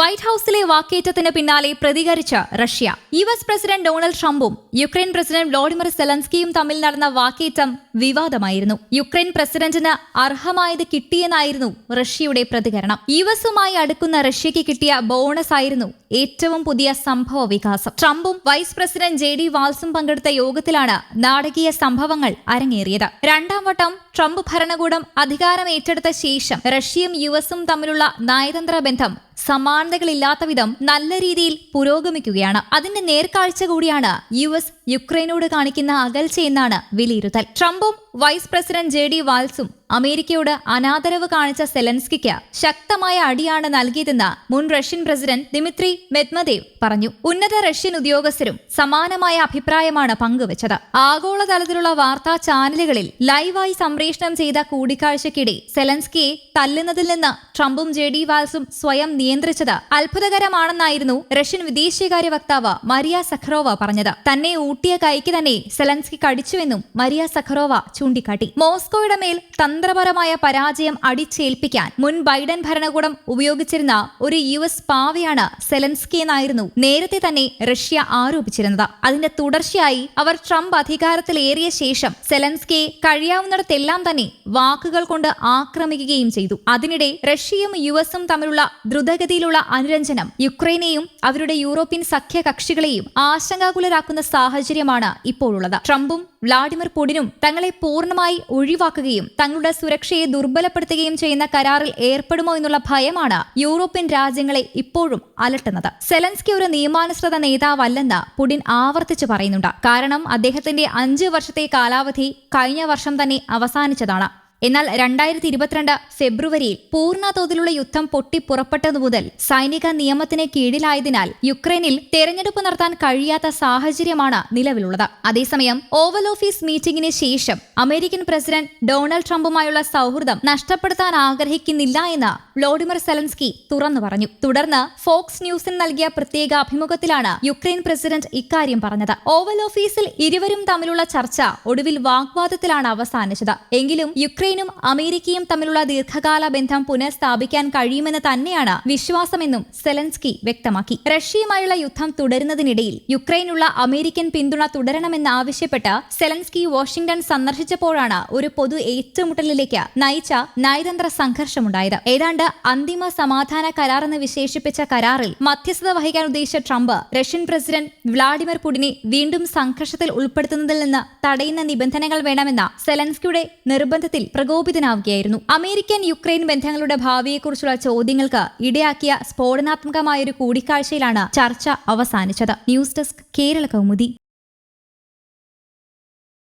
White ഹൌസിലെ വാക്കേറ്റത്തിന് പിന്നാലെ പ്രതികരിച്ച Russia. U S president Donald ട്രംപും യുക്രൈൻ പ്രസിഡന്റ് വ്ളോഡിമിർ സെലൻസ്കിയും തമ്മിൽ നടന്ന വാക്കേറ്റം വിവാദമായിരുന്നു. യുക്രൈൻ പ്രസിഡന്റിന് അർഹമായത് കിട്ടിയെന്നായിരുന്നു റഷ്യയുടെ പ്രതികരണം. യു എസുമായി അടുക്കുന്ന റഷ്യയ്ക്ക് കിട്ടിയ ബോണസ് ആയിരുന്നു ഏറ്റവും പുതിയ സംഭവ വികാസം. ട്രംപും വൈസ് പ്രസിഡന്റ് ജെ ഡി വാൾസും പങ്കെടുത്ത യോഗത്തിലാണ് നാടകീയ സംഭവങ്ങൾ അരങ്ങേറിയത്. രണ്ടാം വട്ടം ട്രംപ് ഭരണകൂടം അധികാരം ഏറ്റെടുത്ത ശേഷം റഷ്യയും യു എസും തമ്മിലുള്ള നയതന്ത്ര ബന്ധം സമാനതകളില്ലാത്ത വിധം നല്ല രീതിയിൽ പുരോഗമിക്കുകയാണ്. അതിന്റെ നേർക്കാഴ്ച കൂടിയാണ് യു എസ് യുക്രൈനോട് കാണിക്കുന്ന അകൽച്ചയെന്നാണ് വിലയിരുത്തൽ. ട്രംപും വൈസ് പ്രസിഡന്റ് ജെ ഡി വാൽസും അമേരിക്കയോട് അനാദരവ് കാണിച്ച സെലൻസ്കിക്ക് ശക്തമായ അടിയാണ് നൽകിയതെന്ന് മുൻ റഷ്യൻ പ്രസിഡന്റ് ദിമിത്രി മെദ്മദേവ് പറഞ്ഞു. ഉന്നത റഷ്യൻ ഉദ്യോഗസ്ഥരും സമാനമായ അഭിപ്രായമാണ് പങ്കുവച്ചത്. ആഗോളതലത്തിലുള്ള വാർത്താ ചാനലുകളിൽ ലൈവായി സംപ്രേഷണം ചെയ്ത കൂടിക്കാഴ്ചയ്ക്കിടെ സെലൻസ്കിയെ തല്ലുന്നതിൽ നിന്ന് ട്രംപും ജെ ഡി വാൽസും സ്വയം നിയന്ത്രിച്ചത് അത്ഭുതകരമാണെന്നായിരുന്നു റഷ്യൻ വിദേശകാര്യ വക്താവ് മരിയ സഖറോവ പറഞ്ഞത്. തന്നെ ഊട്ടിയ കൈക്ക് തന്നെ സെലൻസ്കി കടിച്ചുവെന്നും മരിയ സഖറോവ ചൂണ്ടിക്കാട്ടി. മോസ്കോയുടെ മേൽ തന്ത്രപരമായ പരാജയം അടിച്ചേൽപ്പിക്കാൻ മുൻ ബൈഡൻ ഭരണകൂടം ഉപയോഗിച്ചിരുന്ന ഒരു യു എസ് പാവയാണ് സെലൻസ്കി എന്നായിരുന്നു നേരത്തെ തന്നെ റഷ്യ ആരോപിച്ചിരുന്നത്. അതിന്റെ തുടർച്ചയായി അവർ ട്രംപ് അധികാരത്തിലേറിയ ശേഷം സെലൻസ്കിയെ കഴിയാവുന്നിടത്തെല്ലാം തന്നെ വാക്കുകൾ കൊണ്ട് ആക്രമിക്കുകയും ചെയ്തു. അതിനിടെ റഷ്യയും യു എസും തമ്മിലുള്ള ദ്രുതഗതിയിലുള്ള അനുരഞ്ജനം യുക്രൈനെയും അവരുടെ യൂറോപ്യൻ സഖ്യകക്ഷികളെയും ആശങ്കാകുലരാക്കുന്ന സാഹചര്യമാണ് ഇപ്പോഴുള്ളത്. ട്രംപും വ്ളാഡിമിർ പുടിനും തങ്ങളെ പൂർണമായി ഒഴിവാക്കുകയും തങ്ങളുടെ സുരക്ഷയെ ദുർബലപ്പെടുത്തുകയും ചെയ്യുന്ന കരാറിൽ ഏർപ്പെടുമോ എന്നുള്ള ഭയമാണ് യൂറോപ്യൻ രാജ്യങ്ങളെ ഇപ്പോഴും അലട്ടുന്നത്. സെലൻസ്കി ഒരു നിയമാനുസൃത നേതാവല്ലെന്ന് പുടിൻ ആവർത്തിച്ചു പറയുന്നുണ്ട്. കാരണം അദ്ദേഹത്തിന്റെ അഞ്ച് വർഷത്തെ കാലാവധി കഴിഞ്ഞ വർഷം തന്നെ അവസാനിച്ചതാണ്. എന്നാൽ രണ്ടായിരത്തി ഇരുപത്തിരണ്ട് ഫെബ്രുവരിയിൽ പൂർണ തോതിലുള്ള യുദ്ധം പൊട്ടിപ്പുറപ്പെട്ടതു മുതൽ സൈനിക നിയമത്തിന് കീഴിലായതിനാൽ യുക്രൈനിൽ തെരഞ്ഞെടുപ്പ് നടത്താൻ കഴിയാത്ത സാഹചര്യമാണ് നിലവിലുള്ളത്. അതേസമയം ഓവൽ ഓഫീസ് മീറ്റിംഗിന് ശേഷം അമേരിക്കൻ പ്രസിഡന്റ് ഡൊണാൾഡ് ട്രംപുമായുള്ള സൗഹൃദം നഷ്ടപ്പെടുത്താൻ ആഗ്രഹിക്കുന്നില്ല എന്ന് വ്ളോഡിമിർ സെലൻസ്കി തുറന്നു പറഞ്ഞു. തുടർന്ന് ഫോക്സ് ന്യൂസിന് നൽകിയ പ്രത്യേക അഭിമുഖത്തിലാണ് യുക്രൈൻ പ്രസിഡന്റ് ഇക്കാര്യം പറഞ്ഞത്. ഓവൽ ഓഫീസിൽ ഇരുവരും തമ്മിലുള്ള ചർച്ച ഒടുവിൽ വാഗ്വാദത്തിലാണ് അവസാനിച്ചത്. എങ്കിലും യുക്രൈനും അമേരിക്കയും തമ്മിലുള്ള ദീർഘകാല ബന്ധം പുനഃസ്ഥാപിക്കാൻ കഴിയുമെന്ന് തന്നെയാണ് വിശ്വാസമെന്നും സെലൻസ്കി വ്യക്തമാക്കി. റഷ്യയുമായുള്ള യുദ്ധം തുടരുന്നതിനിടയിൽ യുക്രൈനുള്ള അമേരിക്കൻ പിന്തുണ തുടരണമെന്ന് ആവശ്യപ്പെട്ട് സെലൻസ്കി വാഷിംഗ്ടൺ സന്ദർശിച്ചപ്പോഴാണ് ഒരു പൊതു ഏറ്റുമുട്ടലിലേക്ക് നയിച്ച നയതന്ത്ര സംഘർഷമുണ്ടായത്. ഏതാണ്ട് അന്തിമ സമാധാന കരാർ എന്ന് വിശേഷിപ്പിച്ച കരാറിൽ മധ്യസ്ഥത വഹിക്കാൻ ഉദ്ദേശിച്ച ട്രംപ് റഷ്യൻ പ്രസിഡന്റ് വ്ളാഡിമിർ പുടിനെ വീണ്ടും സംഘർഷത്തിൽ ഉൾപ്പെടുത്തുന്നതിൽ നിന്ന് തടയുന്ന നിബന്ധനകൾ വേണമെന്ന സെലൻസ്കിയുടെ നിർബന്ധത്തിൽ പ്രകോപിതനാവുകയായിരുന്നു. അമേരിക്കൻ യുക്രൈൻ ബന്ധങ്ങളുടെ ഭാവിയെക്കുറിച്ചുള്ള ചോദ്യങ്ങൾക്ക് ഇടയാക്കിയ സ്ഫോടനാത്മകമായൊരു കൂടിക്കാഴ്ചയിലാണ് ചർച്ച അവസാനിച്ചത്. News desk Kerala Kaumudi.